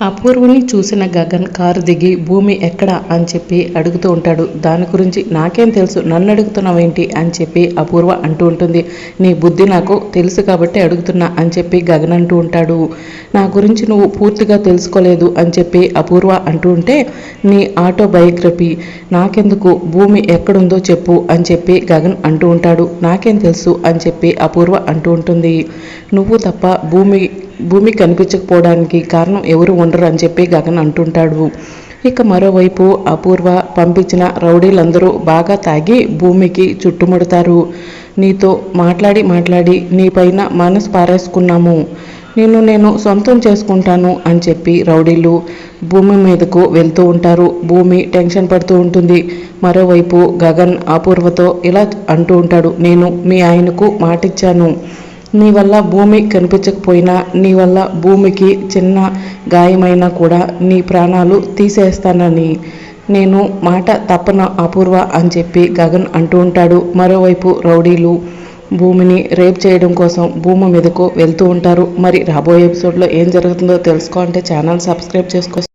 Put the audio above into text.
అపూర్వుని చూసిన గగన్ కారు దిగి భూమి ఎక్కడ? అని చెప్పి అడుగుతూ ఉంటాడు. దాని గురించి నాకేం తెలుసు? నన్ను అడుగుతున్నావేంటి? అని చెప్పి అపూర్వ అంటూ ఉంటుంది. నీ బుద్ధి నాకు తెలుసు కాబట్టి అడుగుతున్నా అని చెప్పి గగన్ అంటూ ఉంటాడు. నా గురించి నువ్వు పూర్తిగా తెలుసుకోలేదు అని చెప్పి అపూర్వ అంటూ ఉంటే నీ ఆటోబయోగ్రఫీ నాకెందుకు? భూమి ఎక్కడుందో చెప్పు అని చెప్పి గగన్ అంటూ ఉంటాడు. నాకేం తెలుసు అని చెప్పి అపూర్వ అంటూ ఉంటుంది. నువ్వు తప్ప భూమి భూమి కనిపించకపోవడానికి కారణం ఎవరు ఉండరు అని చెప్పి గగన్ అంటుంటాడు. ఇక మరోవైపు అపూర్వ పంపించిన రౌడీలందరూ బాగా తాగి భూమికి చుట్టుముడతారు. నీతో మాట్లాడి మాట్లాడి నీపైన మనసు పారేసుకున్నాము. నిన్ను నేను సొంతం చేసుకుంటాను అని చెప్పి రౌడీలు భూమి మీదకు వెళ్తూ ఉంటారు. భూమి టెన్షన్ పడుతూ ఉంటుంది. మరోవైపు గగన్ అపూర్వతో ఇలా అంటూ ఉంటాడు. నేను మీ ఆయనకు మాటిచ్చాను. నీ వల్ల భూమి కనిపించకపోయినా నీ వల్ల భూమికి చిన్న గాయమైనా కూడా నీ ప్రాణాలు తీసేస్తానని. నేను మాట తప్పన అపూర్వ అని చెప్పి గగన్ అంటూ ఉంటాడు. మరోవైపు రౌడీలు భూమిని రేప్ చేయడం కోసం భూమి మీదకు వెళ్తూ ఉంటారు. మరి రాబోయే ఎపిసోడ్లో ఏం జరుగుతుందో తెలుసుకోవాలంటే ఛానల్ సబ్స్క్రైబ్ చేసుకో.